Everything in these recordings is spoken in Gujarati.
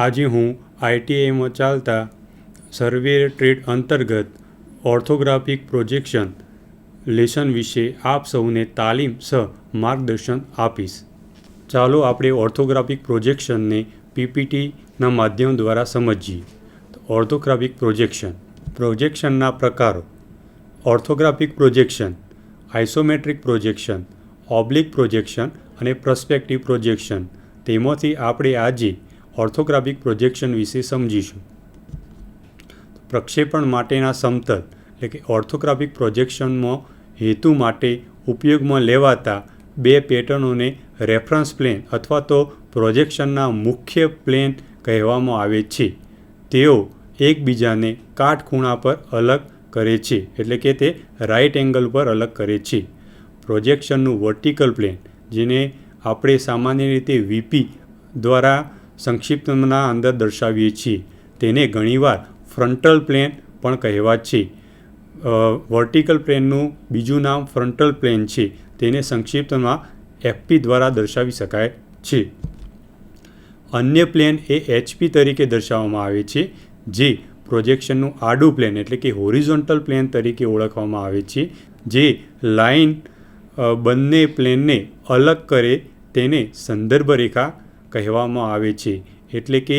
આજે હું આઈટીઆઈમાં ચાલતા સર્વે ટ્રેડ અંતર્ગત ઓર્થોગ્રાફિક પ્રોજેક્શન લેસન વિશે આપ સૌને તાલીમ સહ માર્ગદર્શન આપીશ. ચાલો આપણે ઓર્થોગ્રાફિક પ્રોજેક્શનને પીપીટીના માધ્યમ દ્વારા સમજીએ. Orthographic projection. પ્રોજેક્શનના પ્રકારો. Orthographic projection, isometric projection, oblique projection અને પ્રસ્પેક્ટિવ પ્રોજેક્શન. તેમાંથી આપણે આજે ઓર્થોગ્રાફિક પ્રોજેક્શન વિશે સમજીશું. પ્રક્ષેપણ માટેના સમતલ એટલે કે ઓર્થોગ્રાફિક પ્રોજેક્શનમાં હેતુ માટે ઉપયોગમાં લેવાતા બે પેટર્નોને રેફરન્સ પ્લેન અથવા તો પ્રોજેક્શનના મુખ્ય પ્લેન કહેવામાં આવે છે. તેઓ એકબીજાને કાટખૂણા પર અલગ કરે છે એટલે કે તે રાઈટ એંગલ પર અલગ કરે છે. પ્રોજેક્શનનું વર્ટિકલ પ્લેન, જેને આપણે સામાન્ય રીતે વીપી દ્વારા સંક્ષિપ્તના અંદર દર્શાવીએ છીએ. તેને ઘણીવાર ફ્રન્ટલ પ્લેન પણ કહેવાય છે. વર્ટિકલ પ્લેનનું બીજું નામ ફ્રન્ટલ પ્લેન છે. તેને સંક્ષિપ્તમાં એફપી દ્વારા દર્શાવી શકાય છે. અન્ય પ્લેન એ એચપી તરીકે દર્શાવવામાં આવે છે, જે પ્રોજેક્શનનું આડું પ્લેન એટલે કે હોરિઝોન્ટલ પ્લેન તરીકે ઓળખવામાં આવે છે, જે લાઈન બંને પ્લેનને અલગ કરે તેને સંદર્ભ રેખા કહેવામાં આવે છે, એટલે કે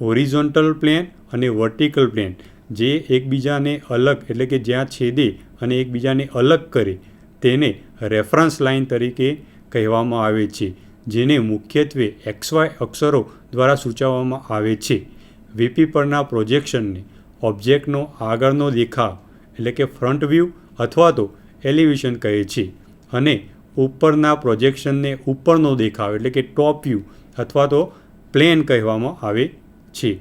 હોરિઝોન્ટલ પ્લેન અને વર્ટિકલ પ્લેન, જે એકબીજાને અલગ, એટલે કે જ્યાં છેદે અને એકબીજાને અલગ કરે, તેને રેફરન્સ લાઇન તરીકે કહેવામાં આવે છે, જેને મુખ્યત્વે એક્સવાય અક્ષરો દ્વારા સૂચવવામાં આવે છે. વીપી પરના પ્રોજેક્શનને ઓબ્જેક્ટનો આગળનો દેખાવ, એટલે કે ફ્રન્ટ વ્યૂ અથવા તો એલિવેશન કહે છે, અને ઉપરના પ્રોજેક્શનને ઉપરનો દેખાવ, એટલે કે ટોપ વ્યૂ અથવા તો પ્લેન કહેવામાં આવે છે.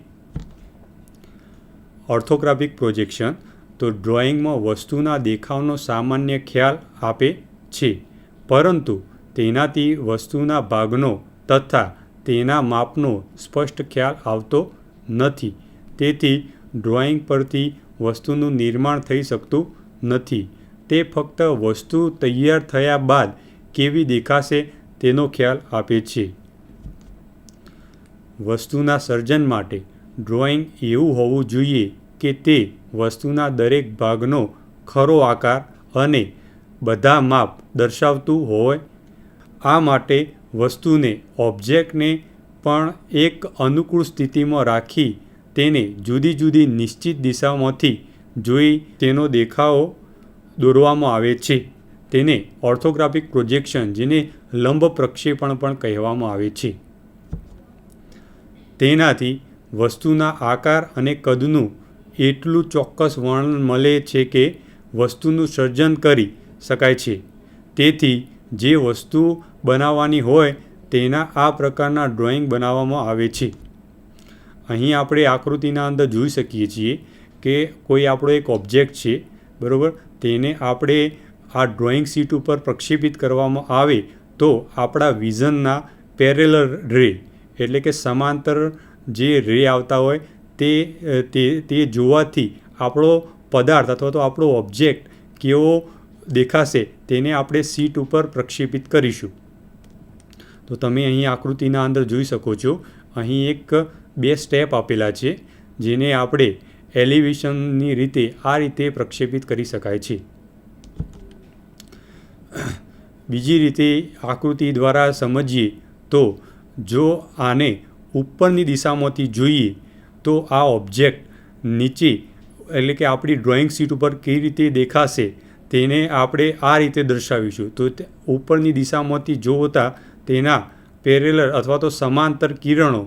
ઓર્થોગ્રાફિક પ્રોજેક્શન તો ડ્રોઈંગમાં વસ્તુના દેખાવનો સામાન્ય ખ્યાલ આપે છે, પરંતુ તેનાથી વસ્તુના ભાગનો તથા તેના માપનો સ્પષ્ટ ખ્યાલ આવતો નથી. તેથી ડ્રોઈંગ પરથી વસ્તુનું નિર્માણ થઈ શકતું નથી. તે ફક્ત વસ્તુ તૈયાર થયા બાદ કેવી દેખાશે તેનો ખ્યાલ આપે છે. વસ્તુના સર્જન માટે ડ્રોઈંગ એવું હોવું જોઈએ કે તે વસ્તુના દરેક ભાગનો ખરો આકાર અને બધા માપ દર્શાવતું હોય. આ માટે વસ્તુને ઓબ્જેક્ટને પણ એક અનુકૂળ સ્થિતિમાં રાખી તેને જુદી જુદી નિશ્ચિત દિશામાંથી જોઈ તેનો દેખાવો દોરવામાં આવે છે. તેને ઓર્થોગ્રાફિક પ્રોજેક્શન જેને લંબ પ્રક્ષેપણ પણ કહેવામાં આવે છે. તેનાથી વસ્તુના આકાર અને કદનું એટલું ચોક્કસ વર્ણન મળે છે કે વસ્તુનું સર્જન કરી શકાય છે. તેથી, જે વસ્તુ બનાવવાની હોય તેના આ પ્રકારના ડ્રોઈંગ બનાવવામાં આવે છે. અહીં આપણે આકૃતિના અંદર જોઈ શકીએ છીએ કે કોઈ આપણો એક ઓબ્જેક્ટ છે, બરાબર? તેને આપણે આ ડ્રોઈંગ શીટ ઉપર પ્રક્ષેપિત કરવામાં આવે તો આપણા વિઝનના પેરેલર રે એટલે કે સમાંતર જે રે આવતા હોય તે તે તે જોવાથી આપણો પદાર્થ અથવા તો આપણો ઓબ્જેક્ટ કેવો દેખાશે તેને આપણે સીટ ઉપર પ્રક્ષેપિત કરીશું. તો તમે અહીં આકૃતિના અંદર જોઈ શકો છો. અહીં એક, બે સ્ટેપ આપેલા છે, જેને આપણે એલિવેશનની રીતે આ રીતે પ્રક્ષેપિત કરી શકાય છે. બીજી રીતે આકૃતિ દ્વારા સમજીએ તો જો આને ઉપરની દિશામાંથી જોઈએ તો આ ઓબ્જેક્ટ નીચે, એટલે કે આપણી ડ્રોઈંગ શીટ ઉપર કઈ રીતે દેખાશે તેને આપણે આ રીતે દર્શાવીશું. તો ઉપરની દિશામાંથી જોતા તેના પેરેલર અથવા તો સમાંતર કિરણો,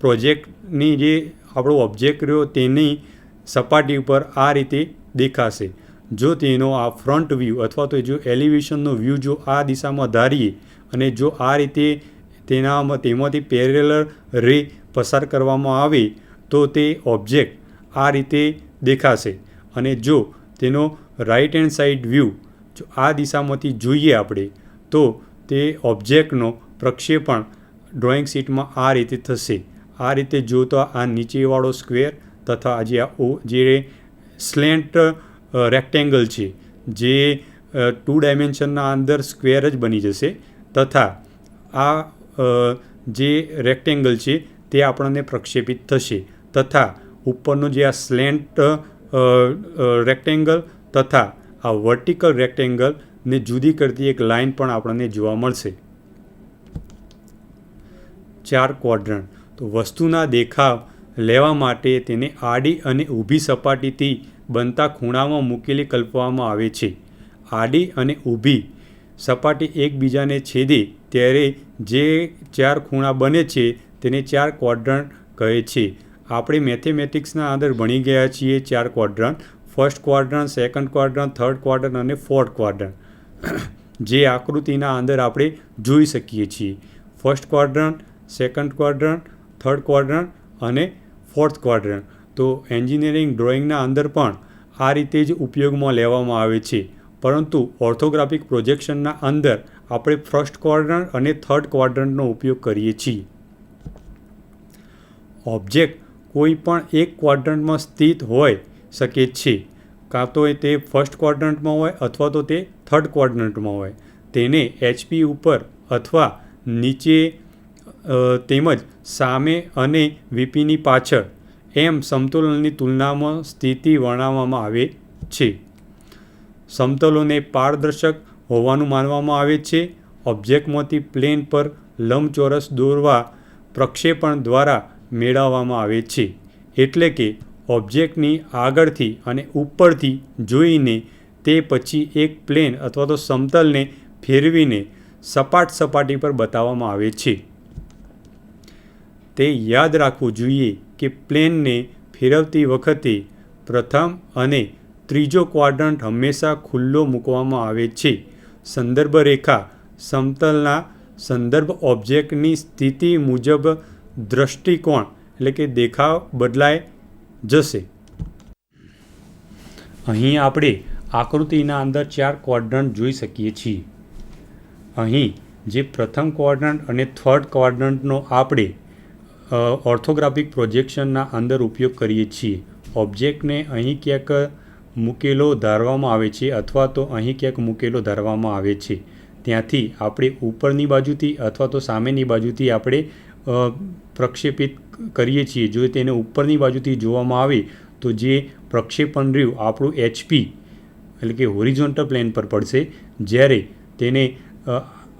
પ્રોજેક્ટની જે આપણો ઓબ્જેક્ટ રહ્યો તેની સપાટી ઉપર આ રીતે દેખાશે. જો તેનો આ ફ્રન્ટ વ્યૂ અથવા તો જો એલિવેશનનો વ્યૂ જો આ દિશામાં ધારીએ અને જો આ રીતે તેનામાં તેમાંથી પેરેલર રે પસાર કરવામાં આવે તો તે ઓબ્જેક્ટ આ રીતે દેખાશે. અને જો તેનો રાઈટ હેન્ડ સાઈડ વ્યૂ જો આ દિશામાંથી જોઈએ આપણે, તો તે ઓબ્જેક્ટનો પ્રક્ષેપણ ડ્રોઈંગ શીટમાં આ રીતે થશે. આ રીતે જોતા આ નીચેવાળો સ્ક્વેર તથા જે આ ઓ, જે સ્લેન્ટ રેક્ટેંગલ છે, જે ટુ ડાયમેન્શનના અંદર સ્ક્વેર જ બની જશે. તથા આ જે રેક્ટેંગલ છે, તે આપણને પ્રક્ષેપિત થશે. તથા ઉપરનો જે આ સ્લેન્ટ રેક્ટેંગલ તથા આ વર્ટિકલ રેક્ટેંગલને જુદી કરતી એક લાઈન પણ આપણને જોવા મળશે. ચાર ક્વાડ્રન્ટ તો વસ્તુના દેખાવ લેવા માટે તેને આડી અને ઊભી સપાટીથી બનતા ખૂણામાં મૂકેલી કલ્પવામાં આવે છે. આડી અને ઊભી સપાટી એકબીજાને છેદે ત્યારે જે ચાર ખૂણા બને છે તેને ચાર ક્વોડ્રન્ટ કહે છે. આપણે મેથેમેટિક્સના અંદર ભણી ગયા છીએ ચાર quadrant. First quadrant, second quadrant, third quadrant અને ફોર્થ ક્વોડ્રન્ટ. જે આકૃતિના અંદર આપણે જોઈ શકીએ છીએ. First quadrant, second quadrant, third quadrant અને ફોર્થ ક્વોડ્રન્ટ. તો એન્જિનિયરિંગ ડ્રોઈંગના અંદર પણ આ રીતે જ ઉપયોગમાં લેવામાં આવે છે. પરંતુ ઓર્થોગ્રાફિક પ્રોજેક્શનના અંદર આપણે ફર્સ્ટ ક્વાડ્રન્ટ અને થર્ડ ક્વાડ્રન્ટનો ઉપયોગ કરીએ છીએ. ઓબ્જેક્ટ કોઈ પણ એક ક્વાડ્રન્ટમાં સ્થિત હોય શકે છે. કાં તો તે ફર્સ્ટ ક્વાડ્રન્ટમાં હોય અથવા તો તે થર્ડ ક્વાડ્રન્ટમાં હોય. તેને એચપી ઉપર અથવા નીચે તેમજ સામે અને વીપીની પાછળ એમ સમતોલનની તુલનામાં સ્થિતિ વર્ણવવામાં આવે છે. સમતલોને પારદર્શક હોવાનું માનવામાં આવે છે. ઓબ્જેક્ટમાંથી પ્લેન પર લંબચોરસ દોરવા પ્રક્ષેપણ દ્વારા મેળવવામાં આવે છે. એટલે કે ઓબ્જેક્ટની આગળથી અને ઉપરથી જોઈને તે પછી એક પ્લેન અથવા તો સમતલને ફેરવીને સપાટ સપાટી પર બતાવવામાં આવે છે. તે યાદ રાખવું જોઈએ કે પ્લેનને ફેરવતી વખતે પ્રથમ અને ત્રીજો ક્વાડ્રન્ટ હંમેશા ખુલ્લો મૂકવામાં આવે છે. સંદર્ભ રેખા સમતલના સંદર્ભ ઓબ્જેક્ટની સ્થિતિ મુજબ દૃષ્ટિકોણ એટલે કે દેખાવ બદલાય જશે. અહીં આપણે આકૃતિના અંદર ચાર ક્વાડ્રન્ટ જોઈ શકીએ છીએ. અહીં જે પ્રથમ ક્વાડ્રન્ટ અને થર્ડ ક્વાડ્રન્ટનો આપણે ઓર્થોગ્રાફિક પ્રોજેક્શનના અંદર ઉપયોગ કરીએ છીએ. ઓબ્જેક્ટને અહીં ક્યાંક મૂકેલો ધારવામાં આવે છે અથવા તો અહીં ક્યાંક મૂકેલો ધારવામાં આવે છે. ત્યાંથી આપણે ઉપરની બાજુથી અથવા તો સામેની બાજુથી આપણે પ્રક્ષેપિત કરીએ છીએ. જો તેને ઉપરની બાજુથી જોવામાં આવે, તો જે પ્રક્ષેપણ રહ્યું આપણું એચપી, એટલે કે હોરિઝોન્ટલ પ્લેન પર પડશે. જ્યારે તેને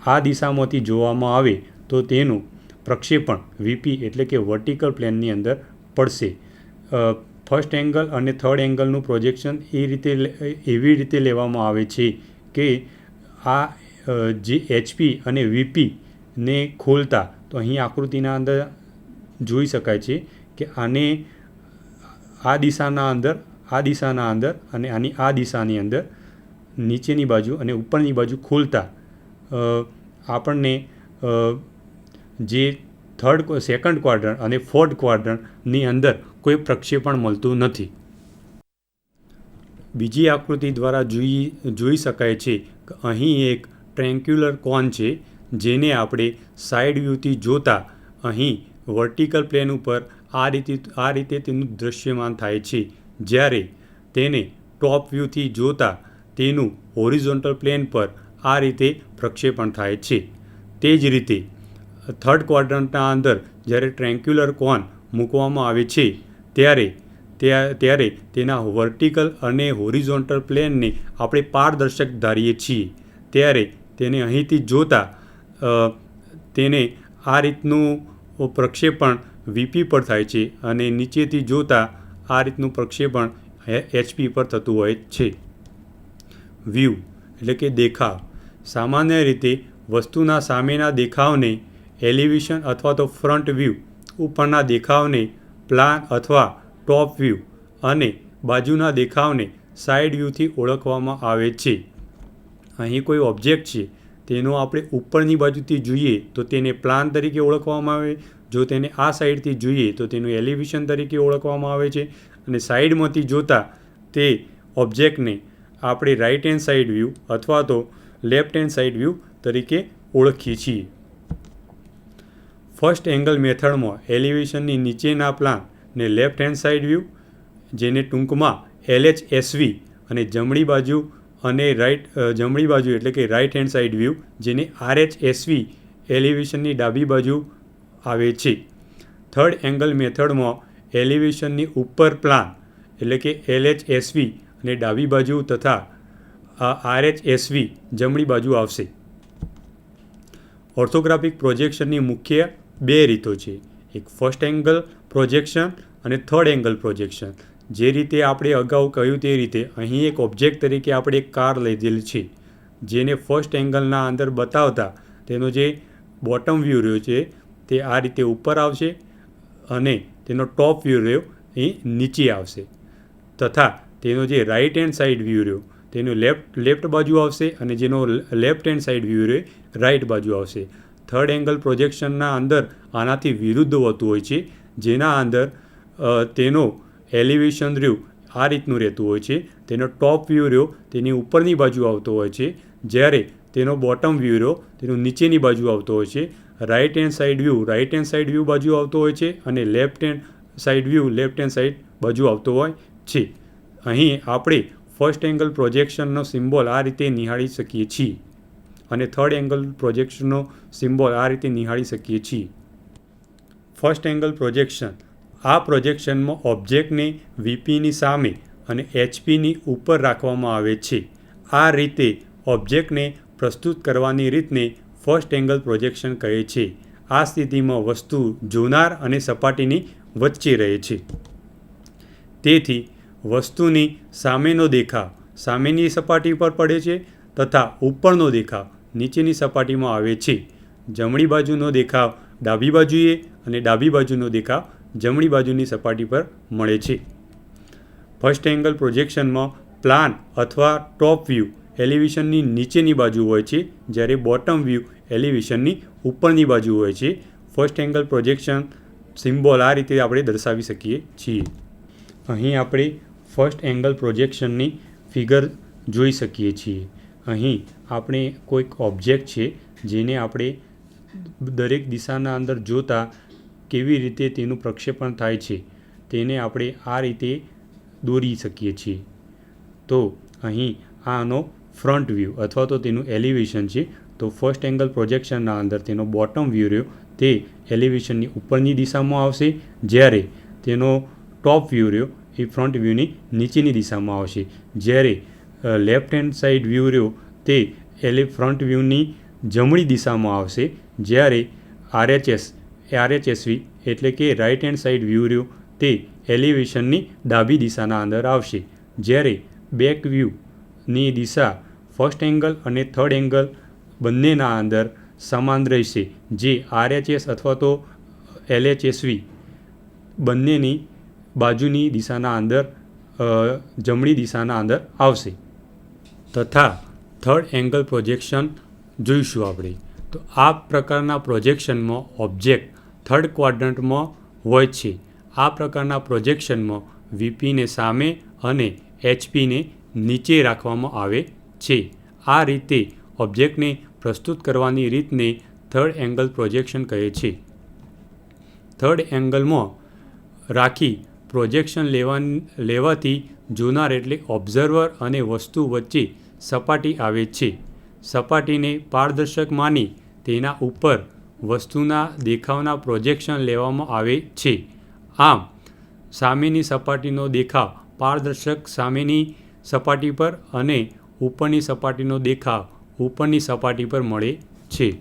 આ દિશામાંથી જોવામાં આવે, તો તેનું પ્રક્ષેપણ વીપી એટલે કે વર્ટિકલ પ્લેનની અંદર પડશે. ફર્સ્ટ એંગલ અને થર્ડ એંગલનું પ્રોજેક્શન એ રીતે એવી રીતે લેવામાં આવે છે કે આ જે એચપી અને વીપીને ખોલતા, તો અહીં આકૃતિના અંદર જોઈ શકાય છે કે આને આ દિશાના અંદર, આ દિશાના અંદર અને આની આ દિશાની અંદર નીચેની બાજુ અને ઉપરની બાજુ ખોલતા આપણને જે થર્ડ સેકન્ડ ક્વાડ્રન્ટ અને ફોર્થ ક્વાડ્રન્ટની અંદર કોઈ પ્રક્ષેપણ મળતું નથી. બીજી આકૃતિ દ્વારા જોઈ જોઈ શકાય છે કે અહીં એક ટ્રેન્ક્યુલર કોન છે, જેને આપણે સાઈડ વ્યૂથી જોતા અહીં વર્ટિકલ પ્લેન ઉપર આ રીતે આ રીતે તેનું દૃશ્યમાન થાય છે. જ્યારે તેને ટોપ વ્યૂથી જોતા તેનું હોરિઝોન્ટલ પ્લેન પર આ રીતે પ્રક્ષેપણ થાય છે. તે જ રીતે થર્ડ ક્વાડ્રન્ટના અંદર જ્યારે ટ્રેન્ક્યુલર કોન મૂકવામાં આવે છે, ત્યારે ત્યારે તેના વર્ટિકલ અને હોરિઝોન્ટલ પ્લેનને આપણે પારદર્શક ધારીએ છીએ. ત્યારે તેને અહીંથી જોતા તેને આ રીતનું પ્રક્ષેપણ વીપી પર થાય છે અને નીચેથી જોતાં આ રીતનું પ્રક્ષેપણ એચપી પર થતું હોય છે. વ્યૂ એટલે કે દેખાવ. સામાન્ય રીતે વસ્તુના સામેના દેખાવને એલિવેશન અથવા તો ફ્રન્ટ વ્યૂ, ઉપરના દેખાવને પ્લાન અથવા ટોપ વ્યૂ અને બાજુના દેખાવને સાઈડ વ્યૂથી ઓળખવામાં આવે છે. અહીં કોઈ ઓબ્જેક્ટ છે, તેનો આપણે ઉપરની બાજુથી જોઈએ તો તેને પ્લાન તરીકે ઓળખવામાં આવે, જો તેને આ સાઈડથી જોઈએ તો તેનું એલિવેશન તરીકે ઓળખવામાં આવે છે અને સાઈડમાંથી જોતાં તે ઓબ્જેક્ટને આપણે રાઈટ હેન્ડ સાઈડ વ્યૂ અથવા તો લેફ્ટ હેન્ડ સાઈડ વ્યૂ તરીકે ઓળખીએ છીએ. ફર્સ્ટ એંગલ મેથડમાં એલિવેશનની નીચેના પ્લાન ને લેફ્ટ હેન્ડ સાઈડ વ્યૂ, જેને ટૂંકમાં એલએચએસવી અને જમણી બાજુ અને રાઇટ જમણી બાજુ એટલે કે રાઈટ હેન્ડ સાઈડ વ્યૂ, જેને આર એચ એસવી એલિવેશનની ડાબી બાજુ આવે છે. થર્ડ એંગલ મેથડમાં એલિવેશનની ઉપર પ્લાન એટલે કે એલએચએસવી અને ડાબી બાજુ તથા આરએચએસવી જમણી બાજુ આવશે. ઓર્થોગ્રાફિક પ્રોજેક્શનની મુખ્ય બે રીતો છે. એક ફર્સ્ટ એંગલ પ્રોજેક્શન અને થર્ડ એંગલ પ્રોજેક્શન જે રીતે આપણે અગાઉ કહ્યું તે રીતે અહીં એક ઓબ્જેક્ટ તરીકે આપણે એક કાર લીધેલ છે. જેને ફર્સ્ટ એંગલના અંદર બતાવતા તેનો જે બોટમ વ્યૂ રહ્યો છે તે આ રીતે ઉપર આવશે અને તેનો ટોપ વ્યૂ રહ્યો એ નીચે આવશે. તથા તેનો જે રાઈટ હેન્ડ સાઈડ વ્યૂ રહ્યો તેનો લેફ્ટ લેફ્ટ બાજુ આવશે અને જેનો લેફ્ટ હેન્ડ સાઈડ વ્યૂ રહ્યો રાઈટ બાજુ આવશે. થર્ડ એંગલ પ્રોજેક્શનના અંદર આનાથી વિરુદ્ધ હોતું હોય છે, જેના અંદર તેનો એલિવેશન રહ્યું, આ રીતનું રહેતું હોય છે. તેનો ટોપ વ્યૂ રહ્યો, તેની ઉપરની બાજુ આવતો હોય છે. જ્યારે તેનો બોટમ વ્યૂ રહ્યો, તેનો નીચેની બાજુ આવતો હોય છે. Right hand side view right hand side view બાજુ આવતો હોય છે અને left hand side view left hand side બાજુ આવતો હોય છે. અહીં આપણે ફર્સ્ટ એંગલ પ્રોજેક્શનનો સિમ્બોલ આ રીતે નિહાળી શકીએ છીએ. અને થર્ડ એંગલ પ્રોજેક્શનનો સિમ્બોલ આ રીતે નિહાળી શકીએ છીએ. ફર્સ્ટ એંગલ પ્રોજેક્શન આ પ્રોજેક્શનમાં ઓબ્જેક્ટને વીપીની સામે અને એચપીની ઉપર રાખવામાં આવે છે. આ રીતે ઓબ્જેક્ટને પ્રસ્તુત કરવાની રીતને ફર્સ્ટ એંગલ પ્રોજેક્શન કહે છે. આ સ્થિતિમાં વસ્તુ જોનાર અને સપાટીની વચ્ચે રહે છે. તેથી, વસ્તુની સામેનો દેખાવ સામેની સપાટી પર પડે છે તથા ઉપરનો દેખાવ નીચેની સપાટીમાં આવે છે. જમણી બાજુનો દેખાવ ડાબી બાજુએ અને ડાબી બાજુનો દેખાવ જમણી બાજુની સપાટી પર મળે છે. ફર્સ્ટ એંગલ પ્રોજેક્શનમાં પ્લાન અથવા ટોપ વ્યૂ એલિવેશનની નીચેની બાજુ હોય છે, જ્યારે બોટમ વ્યૂ એલિવેશનની ઉપરની બાજુ હોય છે. ફર્સ્ટ એંગલ પ્રોજેક્શન સિમ્બોલ આ રીતે આપણે દર્શાવી શકીએ છીએ. અહીં આપણે ફર્સ્ટ એંગલ પ્રોજેક્શનની ફિગર જોઈ શકીએ છીએ. અહીં આપણે કોઈક ઓબ્જેક્ટ છે જેને આપણે દરેક દિશાના અંદર જોતાં કેવી રીતે તેનું પ્રક્ષેપણ થાય છે, તેને આપણે આ રીતે દોરી શકીએ છીએ. તો અહીં આનો ફ્રન્ટ વ્યૂ અથવા તો તેનું એલિવેશન છે. તો ફર્સ્ટ એંગલ પ્રોજેક્શનના અંદર તેનો બોટમ વ્યૂ રહ્યો. તે એલિવેશનની ઉપરની દિશામાં આવશે. જ્યારે તેનો ટોપ વ્યૂ રહ્યો, એ ફ્રન્ટ વ્યૂની નીચેની દિશામાં આવશે. જ્યારે લેફ્ટ હેન્ડ સાઈડ વ્યૂ રહ્યો, તે એલે ફ્રન્ટ વ્યૂની જમણી દિશામાં આવશે, જ્યારે આરએચએસ આરએચએસવી એટલે કે રાઈટ હેન્ડ સાઈડ વ્યૂ રહ્યો, તે એલિવેશનની ડાબી દિશાના અંદર આવશે. જ્યારે બેક વ્યૂની દિશા ફર્સ્ટ એંગલ અને થર્ડ એંગલ બંનેના અંદર સમાન રહેશે, જે આરએચએસ અથવા તો એલએચએસવી બંનેની બાજુની દિશાના અંદર જમણી દિશાના અંદર આવશે. તથા થર્ડ એંગલ પ્રોજેક્શન જોઈશું આપણે. તો આ પ્રકારના પ્રોજેક્શનમાં ઓબ્જેક્ટ થર્ડ ક્વાડ્રન્ટમાં હોય છે. આ પ્રકારના પ્રોજેક્શનમાં વીપીને સામે અને એચપીને નીચે રાખવામાં આવે છે. આ રીતે ઓબ્જેક્ટને પ્રસ્તુત કરવાની રીતને થર્ડ એંગલ પ્રોજેક્શન કહે છે. થર્ડ એંગલમાં રાખી પ્રોજેક્શન લેવા લેવાથી જોનાર એટલે ઓબ્ઝર્વર અને વસ્તુ વચ્ચે સપાટી આવે છે. સપાટીને પારદર્શક માની તેના ઉપર વસ્તુના દેખાવના પ્રોજેક્શન લેવામાં આવે છે. આમ, સામેની સપાટીનો દેખાવ પારદર્શક સામેની સપાટી પર અને ઉપરની સપાટીનો દેખાવ ઉપરની સપાટી પર મળે છે.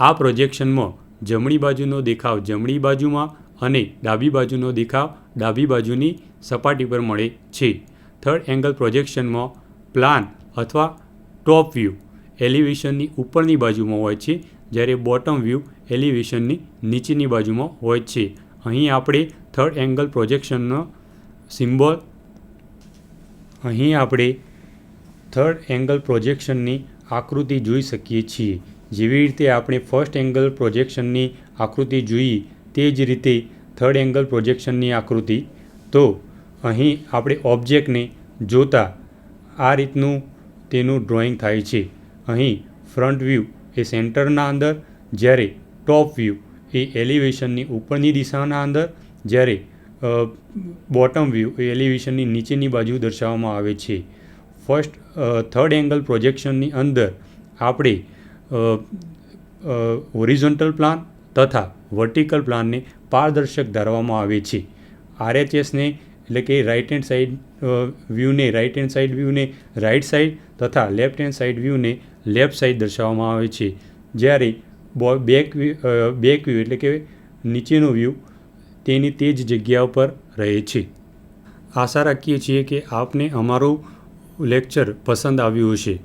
આ પ્રોજેક્શનમાં જમણી બાજુનો દેખાવ જમણી બાજુમાં અને ડાબી બાજુનો દેખાવ ડાબી બાજુની સપાટી પર મળે છે. થર્ડ એંગલ પ્રોજેક્શનમાં પ્લાન અથવા ટોપ વ્યૂ એલિવેશનની ઉપરની બાજુમાં હોય છે, જ્યારે બોટમ વ્યૂ એલિવેશનની નીચેની બાજુમાં હોય છે. અહીં આપણે થર્ડ એંગલ પ્રોજેક્શનનો સિમ્બોલ, અહીં આપણે થર્ડ એંગલ પ્રોજેક્શનની આકૃતિ જોઈ શકીએ છીએ. જેવી રીતે આપણે ફર્સ્ટ એંગલ પ્રોજેક્શનની આકૃતિ જોઈ, તે જ રીતે થર્ડ એંગલ પ્રોજેક્શનની આકૃતિ. તો, અહીં આપણે ઓબ્જેક્ટને જોતા આ રીતનું તેનું ડ્રોઈંગ થાય છે. અહીં ફ્રન્ટ વ્યૂ એ સેન્ટરના અંદર, જ્યારે ટોપ વ્યૂ એ એલિવેશનની ઉપરની દિશાના અંદર, જ્યારે બોટમ વ્યૂ એ એલિવેશનની નીચેની બાજુ દર્શાવવામાં આવે છે. ફર્સ્ટ થર્ડ એંગલ પ્રોજેક્શનની અંદર આપણે ઓરિઝોન્ટલ પ્લાન તથા વર્ટિકલ પ્લાનને પારદર્શક ધારવામાં આવે છે. આરએચએસને એટલે કે રાઇટ હેન્ડ સાઈડ વ્યૂને રાઇટ હેન્ડ સાઈડ વ્યૂને રાઇટ સાઈડ તથા લેફ્ટ હેન્ડ સાઈડ વ્યૂને લેફ્ટ સાઇડ દર્શાવવામાં આવે છે. જ્યારે બો બેક બેક વ્યૂ એટલે કે નીચેનો વ્યૂ તેની તે જ જગ્યા ઉપર રહે છે. આશા રાખીએ છીએ કે આપને અમારું લેક્ચર પસંદ આવ્યું હશે.